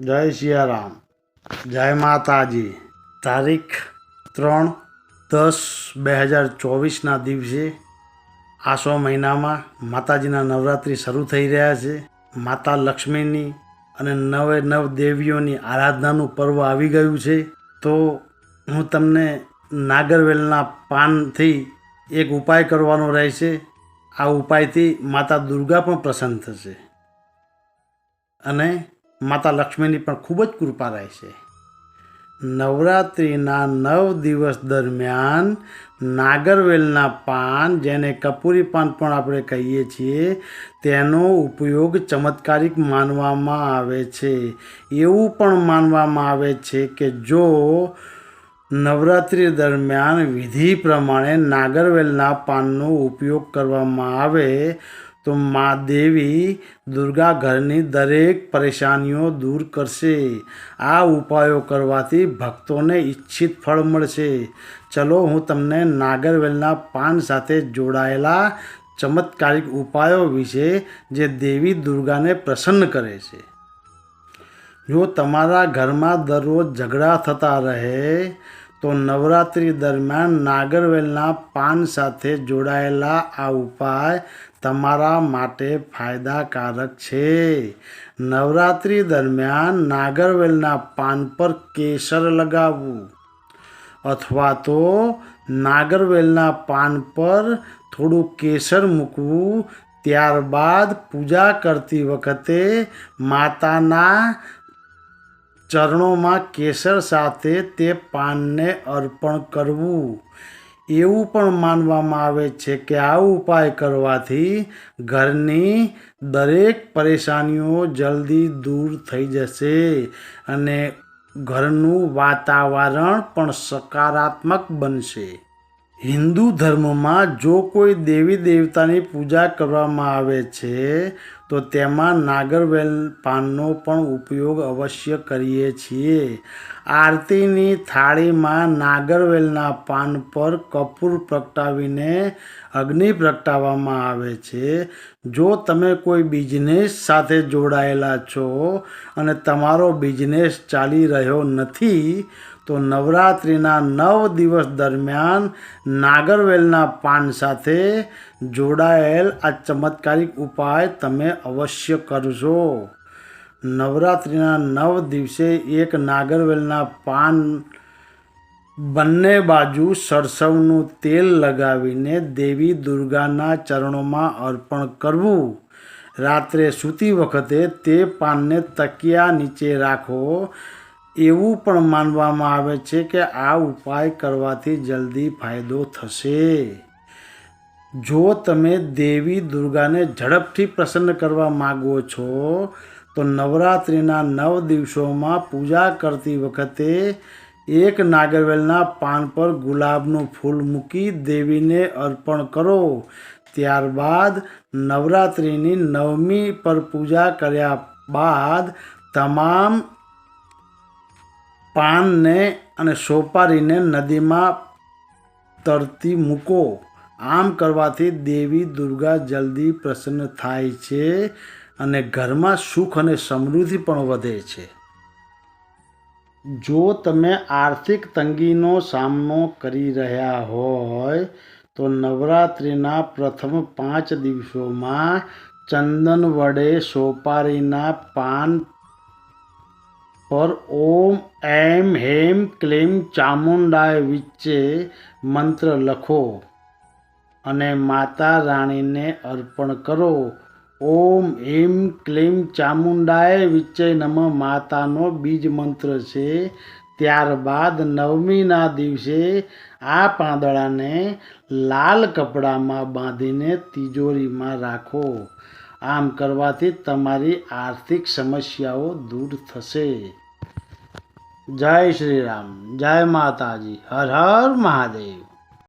જય સિયારામ જય માતાજી. તારીખ ત્રણ દસ બે હજાર ચોવીસના દિવસે આસો મહિનામાં માતાજીના નવરાત્રિ શરૂ થઈ રહ્યા છે. માતા લક્ષ્મીની અને નવે નવ દેવીઓની આરાધનાનું પર્વ આવી ગયું છે. તો હું તમને નાગરવેલના પાનથી એક ઉપાય કરવાનો રહેશે. આ ઉપાયથી માતા દુર્ગા પણ પ્રસન્ન થશે. અને માતા લક્ષ્મીની પણ ખૂબ જ કૃપા રહેશે નવરાત્રિના નવ દિવસ દરમિયાન નાગરવેલના પાન, જેને કપૂરી પાન પણ આપણે કહીએ છીએ, તેનો ઉપયોગ ચમત્કારિક માનવામાં આવે છે. એવું પણ માનવામાં આવે છે કે જો નવરાત્રિ દરમિયાન વિધિ પ્રમાણે નાગરવેલના પાનનો ઉપયોગ કરવામાં આવે તો મા દેવી દુર્ગા ઘરની દરેક પરેશાનીઓ દૂર કરશે. આ ઉપાયો કરવાથી ભક્તોને ઈચ્છિત ફળ મળશે. ચલો, હું તમને નાગરવેલના પાન સાથે જોડાયેલા ચમત્કારિક ઉપાયો વિશે જે દેવી દુર્ગાને પ્રસન્ન કરે છે. જો તમારા ઘરમાં દરરોજ ઝઘડા થતા રહે તો નવરાત્રિ દરમિયાન નાગરવેલના પાન સાથે જોડાયેલા આ ઉપાય તમારા માટે ફાયદાકારક છે. નવરાત્રિ દરમિયાન નાગરવેલના પાન પર કેસર લગાવવું અથવા તો નાગરવેલના પાન પર થોડું કેસર મૂકવું, ત્યારબાદ પૂજા કરતી વખતે માતાના ચરણોમાં કેસર સાથે તે પાનને અર્પણ કરવું. એવું પણ માનવામાં આવે છે કે આ ઉપાય કરવાથી ઘરની દરેક પરેશાનીઓ જલ્દી દૂર થઈ જશે અને ઘરનું વાતાવરણ પણ સકારાત્મક બનશે. હિન્દુ ધર્મમાં જો કોઈ દેવી દેવતાની પૂજા કરવામાં આવે છે, તો તેમાં નાગરવેલ પાનનો પણ ઉપયોગ અવશ્ય કરીએ છીએ. આરતીની થાળીમાં નાગરવેલના પાન પર કપૂર પ્રગટાવીને અગ્નિ પ્રગટાવવામાં આવે છે. જો તમે કોઈ બિઝનેસ સાથે જોડાયેલા છો અને તમારો બિઝનેસ ચાલી રહ્યો નથી તો નવરાત્રિના નવ દિવસ દરમિયાન નાગરવેલના પાન સાથે જોડાયેલ આ ચમત્કારિક ઉપાય તમે અવશ્ય કરજો. નવરાત્રિના નવ દિવસે એક નાગરવેલના પાન બંને બાજુ સરસવનું તેલ લગાવીને દેવી દુર્ગાના ચરણોમાં અર્પણ કરવું. રાત્રે સૂતી વખતે તે પાનને તકિયા નીચે રાખો. એવું પણ માનવામાં આવે છે કે આ ઉપાય કરવાથી જલ્દી ફાયદો થશે. જો તમે દેવી દુર્ગાને ઝડપથી પ્રસન્ન કરવા માગો છો, તો નવરાત્રિના નવ દિવસોમાં પૂજા કરતી વખતે એક નાગરવેલના પાન પર ગુલાબનું ફૂલ મૂકી દેવીને અર્પણ કરો. ત્યારબાદ નવરાત્રિની નવમી પર પૂજા કર્યા બાદ તમામ પાનને અને સોપારીને નદીમાં તરતી મૂકો. આમ કરવાથી દેવી દુર્ગા જલ્દી પ્રસન્ન થાય છે અને ઘરમાં સુખ અને સમૃદ્ધિ પણ વધે છે. જો તમે આર્થિક તંગીનો સામનો કરી રહ્યા હોય, તો નવરાત્રિના પ્રથમ પાંચ દિવસોમાં ચંદન વડે સોપારીના પાન પર ઓમ એમ હેમ ક્લેમ ચામુંડાય વિચ્ચે મંત્ર લખો અને માતા રાણીને અર્પણ કરો ઓમ એમ ક્લેમ ચામુંડાય વિચ્ચે નમ માતાનો બીજ મંત્ર છે ત્યારબાદ નવમીના દિવસે આ પાંદડાને લાલ કપડામાં બાંધીને તિજોરીમાં રાખો આમ કરવાથી તમારી આર્થિક સમસ્યાઓ દૂર થશે જય શ્રી રામ જય માતાજી હર હર મહાદેવ.